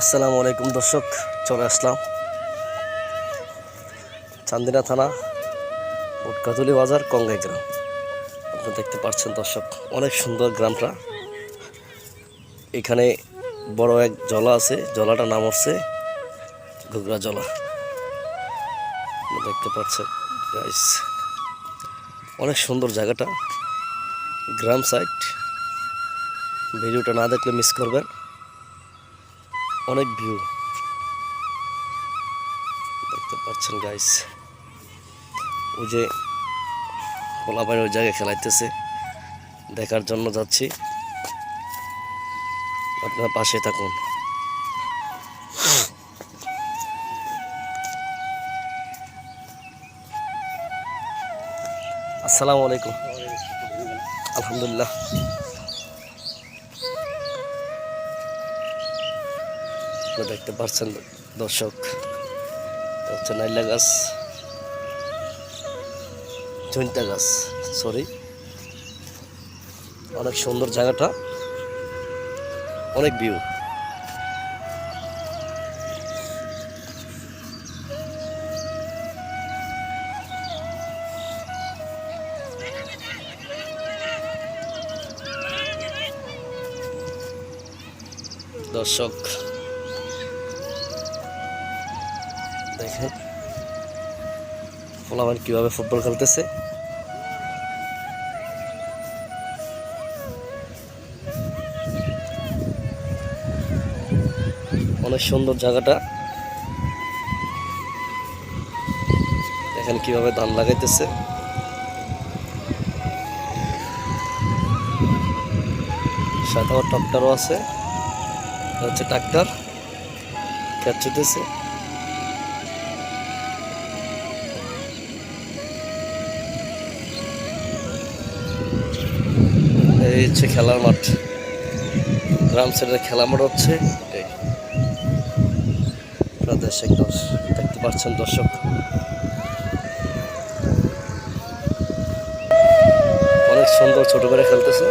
আসসালামু আলাইকুম দর্শক, চলে আসলাম চান্দিনা থানা, উটকাতুলি বাজার কঙ্গাই গ্রাম। আপনারা দেখতে পাচ্ছেন দর্শক, অনেক সুন্দর গ্রামটা। এখানে বড় এক জলা আছে, জলাটার নাম হচ্ছে ঘুগরা জলা। দেখতে পাচ্ছেন অনেক সুন্দর জায়গাটা। গ্রাম সাইড ভিডিওটা না দেখলে মিস করবেন। অনেক ভিউ। দেখতে পাচ্ছেন গাইস ওই যে পোলাপাইন ওই জায়গায় খেলাইতেছে। দেখার জন্য যাচ্ছি। আপনারা পাশে থাকুন। আসসালামু আলাইকুম। আলহামদুলিল্লাহ। আপনারা দেখতে পাচ্ছেন দর্শক। হচ্ছে নাইলা গাছ, জৈন্তা গাছ সরি অনেক সুন্দর জায়গাটা, অনেক ভিউ দর্শক দেখেন কীভাবে ফুটবল খেলতেছে? অনেক সুন্দর জায়গাটা। দেখেন কীভাবে ধান লাগাইতেছে। আবার ট্রাক্টরও আছে হচ্ছে ট্রাক্টর খেঁচতেছে এই হচ্ছে খেলার মাঠ। গ্রাম সাইডের খেলা মাঠ হচ্ছে দেখতে পাচ্ছেন দর্শক। অনেক সুন্দর ছোট করে খেলতেছে।